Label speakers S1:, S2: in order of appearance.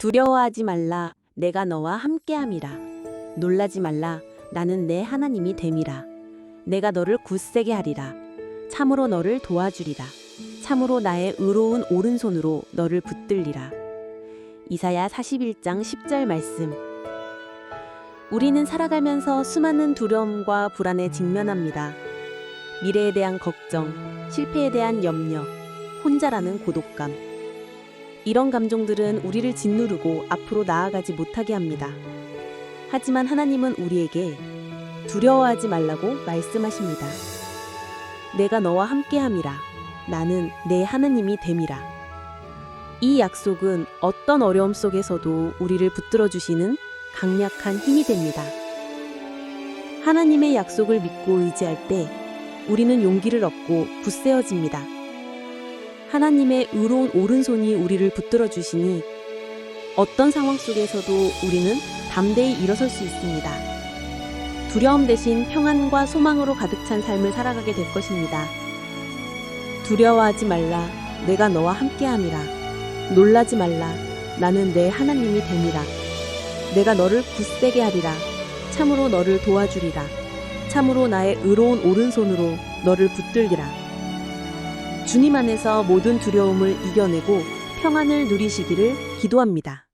S1: 두려워하지 말라. 내가 너와 함께함이라. 놀라지 말라. 나는 내 하나님이 됨이라. 내가 너를 굳세게 하리라. 참으로 너를 도와주리라. 참으로 나의 의로운 오른손으로 너를 붙들리라. 이사야 41장 10절 말씀. 우리는 살아가면서 수많은 두려움과 불안에 직면합니다. 미래에 대한 걱정, 실패에 대한 염려, 혼자라는 고독감. 이런 감정들은 우리를 짓누르고 앞으로 나아가지 못하게 합니다. 하지만 하나님은 우리에게 두려워하지 말라고 말씀하십니다. 내가 너와 함께함이라. 나는 내 하나님이 됨이라. 이 약속은 어떤 어려움 속에서도 우리를 붙들어 주시는 강력한 힘이 됩니다. 하나님의 약속을 믿고 의지할 때 우리는 용기를 얻고 굳세어집니다. 하나님의 의로운 오른손이 우리를 붙들어 주시니 어떤 상황 속에서도 우리는 담대히 일어설 수 있습니다. 두려움 대신 평안과 소망으로 가득 찬 삶을 살아가게 될 것입니다. 두려워하지 말라. 내가 너와 함께함이라. 놀라지 말라. 나는 내 하나님이 됨이라. 내가 너를 굳세게 하리라. 참으로 너를 도와주리라. 참으로 나의 의로운 오른손으로 너를 붙들리라. 주님 안에서 모든 두려움을 이겨내고 평안을 누리시기를 기도합니다.